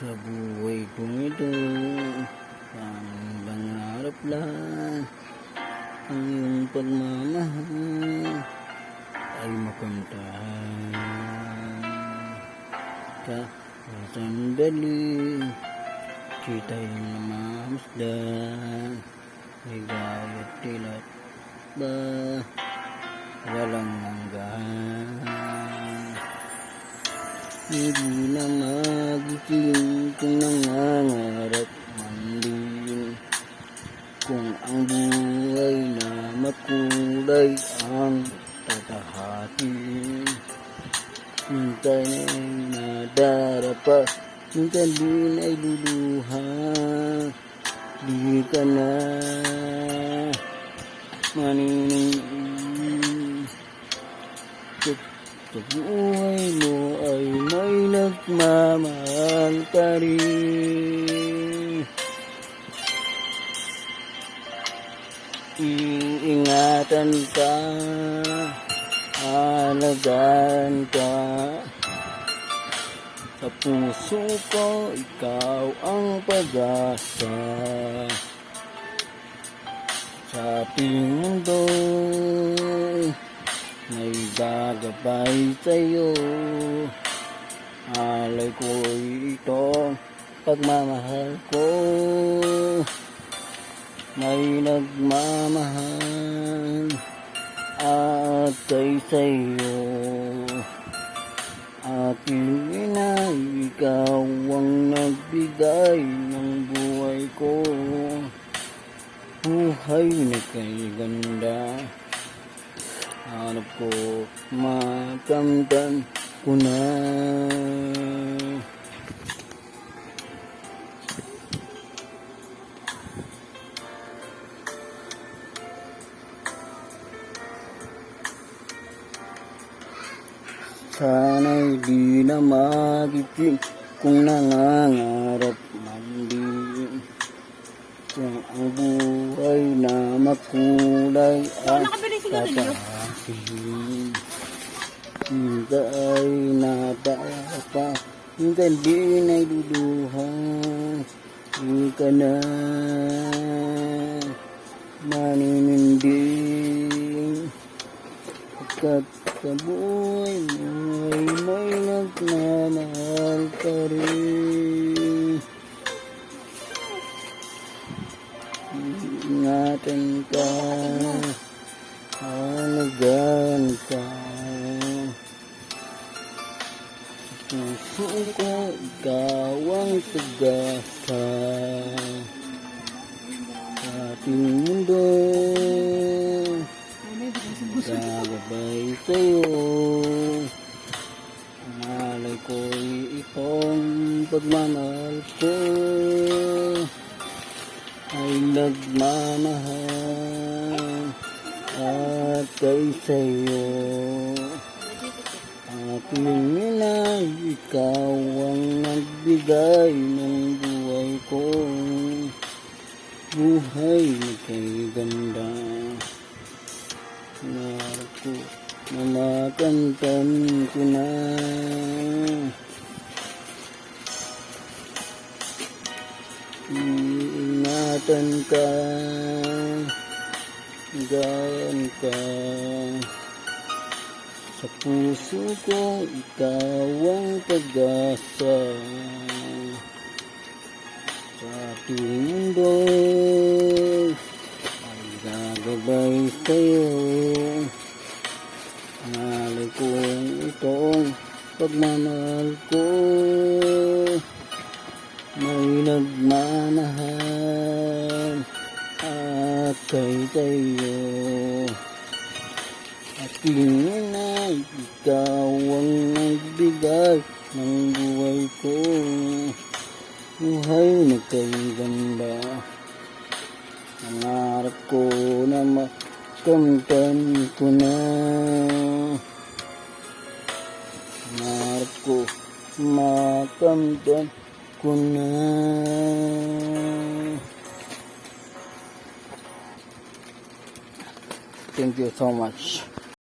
Sa buhay kong ito, ang pangarap lang, ang iyong pagmamahal ay makamtahan. Ka sa sandali, kita'y namamasdan, may gayat tilat ba, walang hanggan. Hindi Minsan ay nadarapa, minsan din ay Di ka na manining sa buhay mo ay may nagmamahal ka rin. Iingatan ka, alagaan ka. Sa puso ko, ikaw ang pag-asa. Sa ating mundo, may gagabay sa'yo Alay ko ito Pagmamahal ko May nagmamahal At kay sa'yo Aking ina Ikaw ang nagbigay ng buhay ko Buhay na kay ganda Hanap ko, makamtan ko na. Sana'y di na magiting kung nangangarap man din. Kung ang buhay na makulay at tatahasin. Hindi ay natapa, hindi din ay luluha. Hindi ka na maninindig. Pagkat sa buhay mo ay may nagmamahal ka rin. Ingatan ka, halagaan ka. Puso ko, ikaw ang pag-asa. Sa ating mundo, sa'yo. Malay ko'y itong pagmamahal ko ay nagmamahal at kay sa'yo. Aking ina, ikaw ang nagbigay ng buhay ko. Buhay kay ganda. Narap ko na makantan ko na. Iingatan ka, gaan ka. Sa puso ko, ikaw ang pag-asa. Sa ating mundo, ay gagabay sa'yo. Nagmamahal at kay sa'yo. Aking ina, ikaw ang nagbigay ng buhay ko. Buhay na kay ganda. Nangarap ko na makamtan ko na. Nangarap ko makamtan Thank you so much.